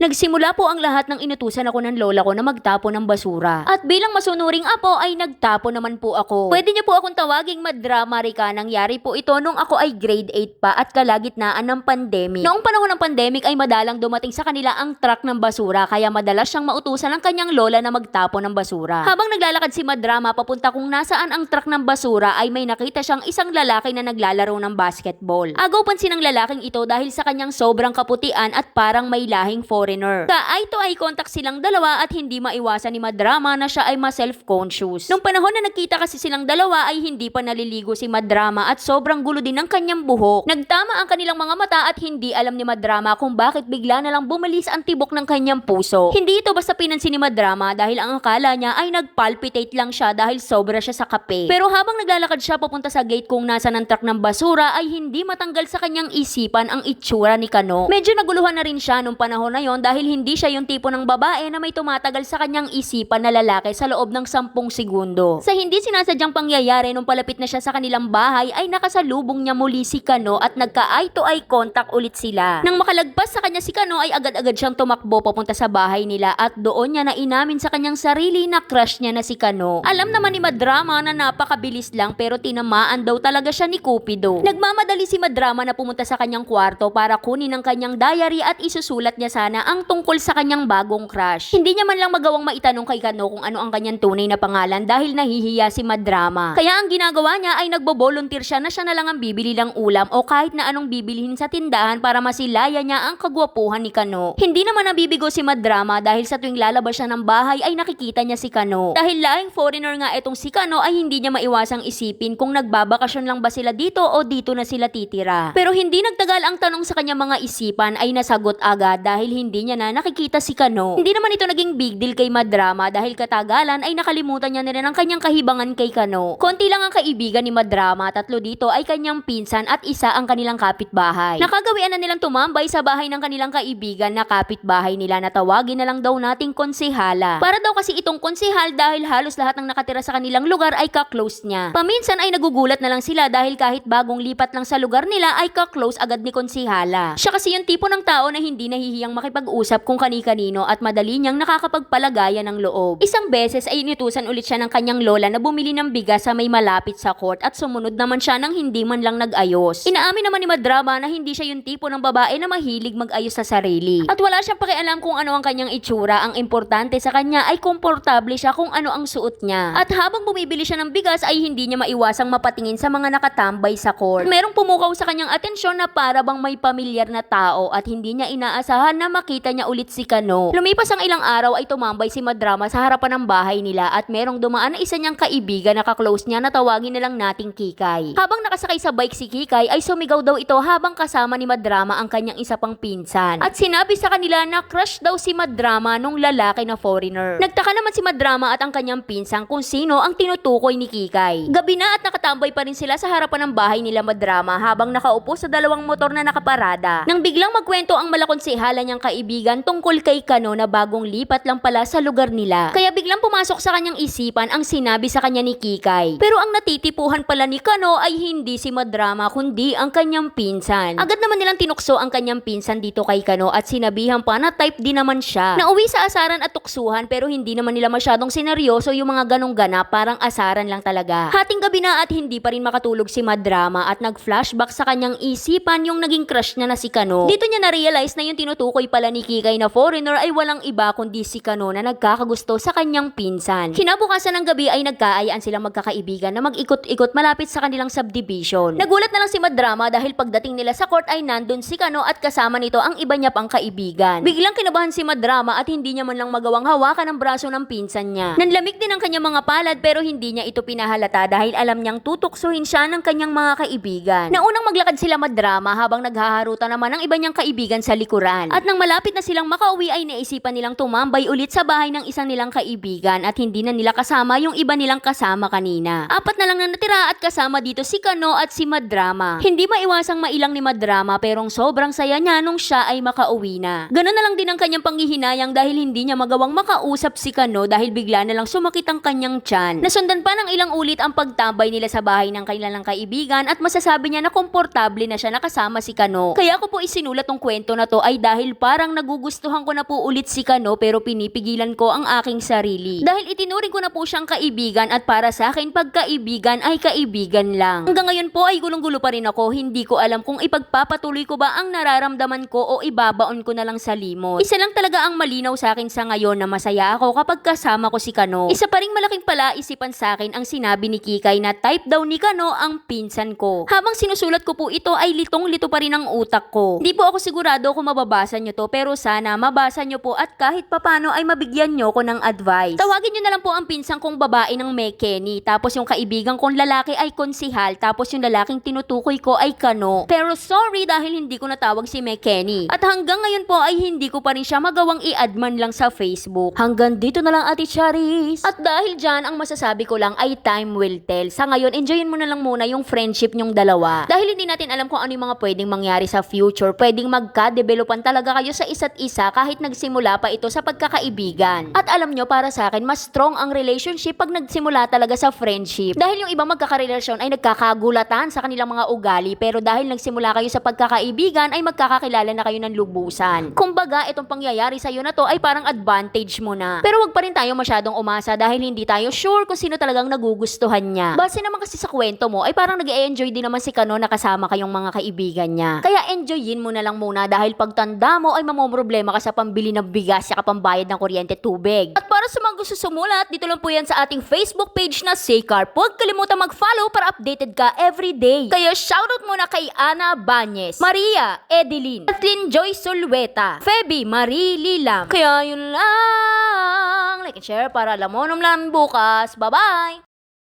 Nagsimula po ang lahat ng inutusan ako ng lola ko na magtapo ng basura. At bilang masunuring apo ay nagtapo naman po ako. Pwede niyo po akong tawaging madrama Rika. Nangyari po ito nung ako ay grade 8 pa at kalagitnaan ng pandemic. Noong panahon ng pandemic ay madalang dumating sa kanila ang truck ng basura kaya madalas siyang mautusan ng kanyang lola na magtapo ng basura. Habang naglalakad si madrama papunta kung nasaan ang truck ng basura ay may nakita siyang isang lalaki na naglalaro ng basketball. Agaw pansin ng lalaking ito dahil sa kanyang sobrang kaputian at parang may lahing foreigner. Ka eye to eye contact silang dalawa at hindi maiwasan ni Madrama na siya ay ma-self-conscious. Nung panahon na nagkita kasi silang dalawa ay hindi pa naliligo si Madrama at sobrang gulo din ng kanyang buhok. Nagtama ang kanilang mga mata at hindi alam ni Madrama kung bakit bigla na lang bumalis ang tibok ng kanyang puso. Hindi ito basta pinansin ni Madrama dahil ang akala niya ay nagpalpitate lang siya dahil sobra siya sa kape. Pero habang naglalakad siya papunta sa gate kung nasa ng truck ng basura ay hindi matanggal sa kanyang isipan ang itsura ni Kano. Medyo naguluhan na rin siya nung panahon na yon dahil hindi siya yung tipo ng babae na may tumatagal sa kanyang isipan na lalaki sa loob ng 10 segundo. Sa hindi sinasadyang pangyayari nung palapit na siya sa kanilang bahay ay nakasalubong niya muli si Kano at nagka-eye to eye contact ulit sila. Nang makalagpas sa kanya si Kano ay agad-agad siyang tumakbo papunta sa bahay nila at doon niya na inamin sa kanyang sarili na crush niya na si Kano. Alam naman ni Madrama na napakabilis lang pero tinamaan daw talaga siya ni Cupido. Nagmamadali si Madrama na pumunta sa kanyang kwarto para kunin ang kanyang diary at isusulat niya sana ang tungkol sa kanyang bagong crush. Hindi niya man lang magawang maitanong kay Kano kung ano ang kanyang tunay na pangalan dahil nahihiya si Madrama. Kaya ang ginagawa niya ay nagbo-volunteer siya na siya na lang ang bibili ng ulam o kahit na anong bibilihin sa tindahan para masilaya niya ang kagwapuhan ni Kano. Hindi naman nabibigo si Madrama dahil sa tuwing lalabas siya ng bahay ay nakikita niya si Kano. Dahil laing foreigner nga itong si Kano ay hindi niya maiwasang isipin kung nagbabakasyon lang ba sila dito o dito na sila titira. Pero hindi nagtagal ang tanong sa kanyang mga isipan ay nasagot agad dahil hindi niya na nakikita si Kano. Hindi naman ito naging big deal kay Madrama dahil katagalan ay nakalimutan niya na rin ang kanyang kahibangan kay Kano. Konti lang ang kaibigan ni Madrama, tatlo dito ay kanyang pinsan at isa ang kanilang kapitbahay. Nakagawian na nilang tumambay sa bahay ng kanilang kaibigan na kapitbahay nila na tawagin na lang daw nating konsehala. Para daw kasi itong konsehal dahil halos lahat ng nakatira sa kanilang lugar ay ka-close niya. Paminsan ay nagugulat na lang sila dahil kahit bagong lipat lang sa lugar nila ay ka-close agad ni konsehala. Siya kasi yung tipo ng tao na hindi nahihiyang makipag-usap kung kani-kanino at madali niyang nakakapagpalagayan ng loob. Isang beses ay inutusan ulit siya ng kanyang lola na bumili ng bigas sa may malapit sa court at sumunod naman siya ng hindi man lang nag-ayos. Inaamin naman ni Madrama na hindi siya yung tipo ng babae na mahilig mag-ayos sa sarili. At wala siyang pakialam kung ano ang kanyang itsura. Ang importante sa kanya ay komportable siya kung ano ang suot niya. At habang bumibili siya ng bigas ay hindi niya maiwasang mapatingin sa mga nakatambay sa court. Merong pumukaw sa kanyang atensyon na para bang may pamilyar na tao at hindi niya inaasahan na makita niya ulit si Kano. Lumipas ang ilang araw ay tumambay si Madrama sa harapan ng bahay nila at merong dumaan na isa niyang kaibigan na kaklose niya na tawagin na lang nating Kikay. Habang nakasakay sa bike si Kikay ay sumigaw daw ito habang kasama ni Madrama ang kanyang isa pang pinsan. At sinabi sa kanila na crush daw si Madrama nung lalaki na foreigner. Nagtaka naman si Madrama at ang kanyang pinsan kung sino ang tinutukoy ni Kikay. Gabi na at nakatambay pa rin sila sa harapan ng bahay nila Madrama habang nakaupo sa dalawang motor na nakaparada. Nang biglang magkwento ang malakonsehala niyang kaibigan tungkol kay Kano na bagong lipat lang pala sa lugar nila. Kaya biglang pumasok sa kanyang isipan ang sinabi sa kanya ni Kikay. Pero ang natitipuhan pala ni Kano ay hindi si Madrama kundi ang kanyang pinsan. Agad naman nilang tinukso ang kanyang pinsan dito kay Kano at sinabihan pa na type din naman siya. Nauwi sa asaran at tuksuhan pero hindi naman nila masyadong sineryoso yung mga ganong ganap parang asaran lang talaga. Hating gabi na at hindi pa rin makatulog si Madrama at nag-flashback sa kanyang isipan yung naging crush niya na si Kano. Dito niya na-realize na yung tinutukoy pala ni Kikay na foreigner ay walang iba kundi si Kano na nagkakagusto sa kanyang pinsan. Kinabukasan ng gabi ay nagkaayaan silang magkakaibigan na mag-ikot-ikot malapit sa kanilang subdivision. Nagulat na lang si Madrama dahil pagdating nila sa court ay nandun si Kano at kasama nito ang iba niya pang kaibigan. Biglang kinabahan si Madrama at hindi niya man lang magawang hawakan ang braso ng pinsan niya. Nanlamig din ang kanyang mga palad pero hindi niya ito pinahalata dahil alam niyang tutuksuhin siya ng kanyang mga kaibigan. Naunang maglakad sila Madrama habang naghaharutan naman ang iba niyang kaibigan sa likuran. At nang malapit na silang makauwi ay naisipan nilang tumambay ulit sa bahay ng isang nilang kaibigan at hindi na nila kasama yung iba nilang kasama kanina. Apat na lang na natira at kasama dito si Kano at si Madrama. Hindi maiwasang mailang ni Madrama pero sobrang saya niya nung siya ay makauwi na. Ganun na lang din ang kanyang panghihinayang dahil hindi niya magawang makausap si Kano dahil bigla na lang sumakit ang kanyang tiyan. Nasundan pa ng ilang ulit ang pagtambay nila sa bahay ng kanilang kaibigan at masasabi niya na komportable na siya nakasama si Kano. Kaya ko po isinulat tong kwento na to ay dahil parang parang nagugustuhan ko na po ulit si Kano pero pinipigilan ko ang aking sarili. Dahil itinuring ko na po siyang kaibigan at para sa akin pagkaibigan ay kaibigan lang. Hanggang ngayon po ay gulong-gulo pa rin ako. Hindi ko alam kung ipagpapatuloy ko ba ang nararamdaman ko o ibabaon ko na lang sa limot. Isa lang talaga ang malinaw sa akin sa ngayon na masaya ako kapag kasama ko si Kano. Isa pa ring malaking palaisipan sa akin ang sinabi ni Kikay na type daw ni Kano ang pinsan ko. Habang sinusulat ko po ito ay litong-lito pa rin ang utak ko. Hindi po ako sigurado kung mababasa nyo to pero sana mabasa nyo po at kahit papano ay mabigyan nyo ko ng advice. Tawagin nyo na lang po ang pinsan kong babae ng May Kenny tapos yung kaibigan kong lalaki ay konsihal tapos yung lalaking tinutukoy ko ay Kano. Pero sorry dahil hindi ko natawag si May Kenny. At hanggang ngayon po ay hindi ko pa rin siya magawang i-add man lang sa Facebook. Hanggang dito na lang Ate Charis. At dahil dyan, ang masasabi ko lang ay time will tell. Sa ngayon, enjoyin mo na lang muna yung friendship nyong dalawa. Dahil hindi natin alam kung ano yung mga pwedeng mangyari sa future. Pwedeng magka-developan talaga kayo sa isa't isa kahit nagsimula pa ito sa pagkakaibigan. At alam nyo, para sa akin, mas strong ang relationship pag nagsimula talaga sa friendship. Dahil yung ibang magkakarelasyon ay nagkakagulatan sa kanilang mga ugali pero dahil nagsimula kayo sa pagkakaibigan ay magkakakilala na kayo ng lubusan. Kumbaga, itong pangyayari sa iyo na to ay parang advantage mo na. Pero wag pa rin tayo masyadong umasa dahil hindi tayo sure kung sino talagang nagugustuhan niya. Base naman kasi sa kwento mo ay parang nag enjoy din naman si Kano na kasama kayong mga kaibigan niya. Kaya enjoyin mo na lang muna dahil pagtanda mo ay mamomroblema ka sa pambili ng bigas at pambayad ng kuryente tubig. At para sa mga gusto sumulat, dito lang po yan sa ating Facebook page na Saycar. Huwag kalimutan mag-follow para updated ka everyday. Kaya shoutout muna kay Ana Banyes, Maria Edeline, Kathleen Joy Sulweta, Feby Marie Lilam. Kaya yun lang. Like and share para alam mo naman bukas. Bye-bye!